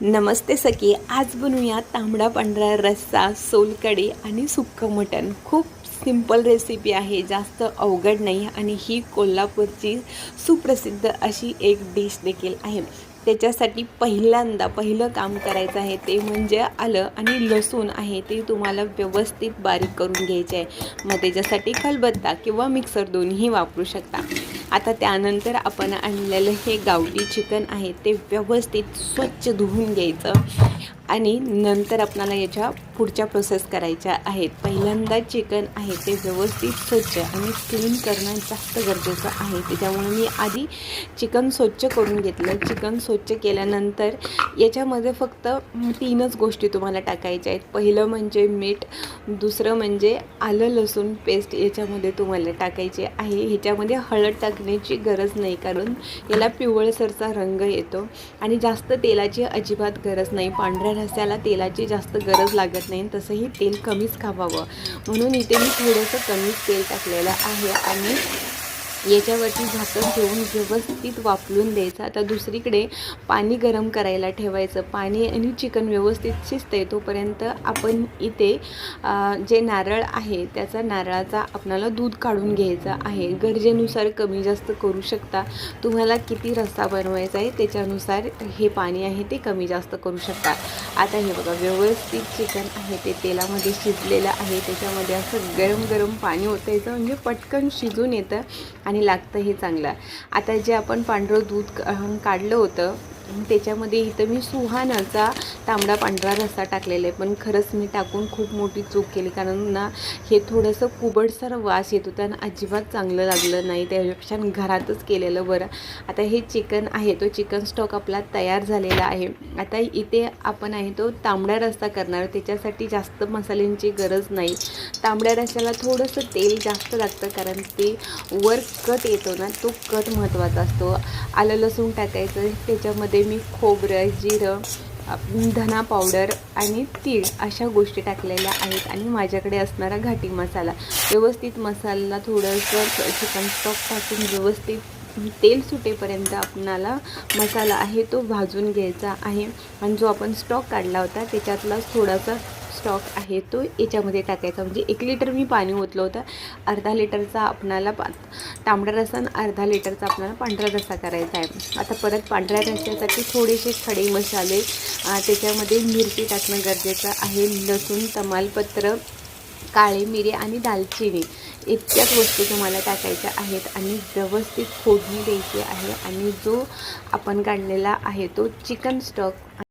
नमस्ते सखी आज बनवूया तांबडा पांढरा रस्सा सोलकडी आणि सुक्कं मटण. खूप सिंपल रेसिपी आहे जास्त अवघड नाही आणि ही कोल्हापूरची सुप्रसिद्ध अशी एक डिश देखील आहे. त्याच्यासाठी पहिल्यांदा पहिलं काम करायचं आहे ते म्हणजे आलं आणि लसूण आहे ते तुम्हाला व्यवस्थित बारीक करून घ्यायचे आहे. मग त्याच्यासाठी खलबत्ता किंवा मिक्सर दोन्ही वापरू शकता. आता त्यानंतर आपण आणलेलं हे गावठी चिकन आहे ते व्यवस्थित स्वच्छ धुवून घ्यायचं. आणि नंतर आपणाला याच्या पुढच्या प्रोसेस करायच्या आहेत. पहिल्यांदा चिकन आहे ते व्यवस्थित स्वच्छ आणि क्लीन करणं जास्त गरजेचं आहे. त्याच्यामुळे मी आधी चिकन स्वच्छ करून घेतलं. चिकन स्वच्छ केल्यानंतर याच्यामध्ये फक्त तीनच गोष्टी तुम्हाला टाकायच्या आहेत. पहिलं म्हणजे मीठ दुसरं म्हणजे आलं लसूण पेस्ट याच्यामध्ये तुम्हाला टाकायचे आहे. ह्याच्यामध्ये हळद टाकण्याची गरज नाही कारण याला पिवळसरचा रंग येतो आणि जास्त तेलाची अजिबात गरज नाही. पांढऱ्या रस्याला तेलाची जास्त गरज लागत नाही तसंही तेल कमीच खावावं. म्हणून इथे मी थोडंसं कमीच तेल टाकलेलं आहे आणि याच्यावरती झाकण ठेवून व्यवस्थित वापरून द्यायचं. आता दुसरीकडे पाणी गरम करायला ठेवायचं. पाणी आणि चिकन व्यवस्थित शिजते तोपर्यंत आपण इथे जे नारळ आहे त्याचा नारळाचा आपणाला दूध काढून घ्यायचं आहे. गरजेनुसार कमी जास्त करू शकता. तुम्हाला किती रस्ता बनवायचा आहे त्याच्यानुसार हे पाणी आहे ते कमी जास्त करू शकता. आता हे बघा व्यवस्थित चिकन आहे ते तेलामध्ये शिजलेलं आहे. त्याच्यामध्ये असं गरम गरम पाणी ओतायचं म्हणजे पटकन शिजून येतं. आणि लागतं हे चांगलं आता जे आपण पांढरं दूध काढलं होतं त्याच्यामध्ये इथं मी सुहानाचा तांबडा पांढरा रस्सा टाकलेला आहे. पण खरंच मी टाकून खूप मोठी चूक केली. कारण ना हे थोडंसं कुबडसर वास येत होता आणि अजिबात चांगलं लागलं नाही. त्यापेक्षा घरातच केलेलं बरं. आता हे चिकन आहे. तो चिकन स्टॉक आपला तयार झालेला आहे. आता इथे आपण आहे तो तांबडा रस्सा करणार. त्याच्यासाठी जास्त मसाल्यांची गरज नाही. तांबड्या रस्स्याला थोडंसं तेल जास्त लागतं. कारण ते वर कट येतो ना तो कट महत्त्वाचा असतो. आलं लसूण टाकायचं. त्याच्यामध्ये मी खोबरं जिरं धना पावडर आणि तीळ अशा गोष्टी टाकलेल्या आहेत आणि माझ्याकडे असणारा घाटी मसाला. व्यवस्थित मसाला थोडंसं चिकन स्टॉक टाकून व्यवस्थित तेल सुटेपर्यंत आपणाला मसाला आहे तो भाजून घ्यायचा आहे. आणि जो आपण स्टॉक काढला होता त्याच्यातलाच थोडासा स्टॉक आहे तो. याच्यामध्ये टाकायचा. म्हणजे एक लिटर मी पाणी ओतलं होतं. अर्धा लिटरचा आपणाला पा तांबडा रसा आणि अर्धा लिटरचा आपणाला पांढरा रसा करायचा आहे. आता परत पांढऱ्या रस्स्यासाठी थोडेसे खडे मसाले त्याच्यामध्ये मिरची टाकणं गरजेचं आहे. लसूण तमालपत्र काळे मिरी आणि दालचिनी. इतक्याच वस्तू तुम्हाला टाकायच्या आहेत आणि व्यवस्थित फोडणी द्यायची आहे आणि जो आपण काढलेला आहे तो चिकन स्टॉक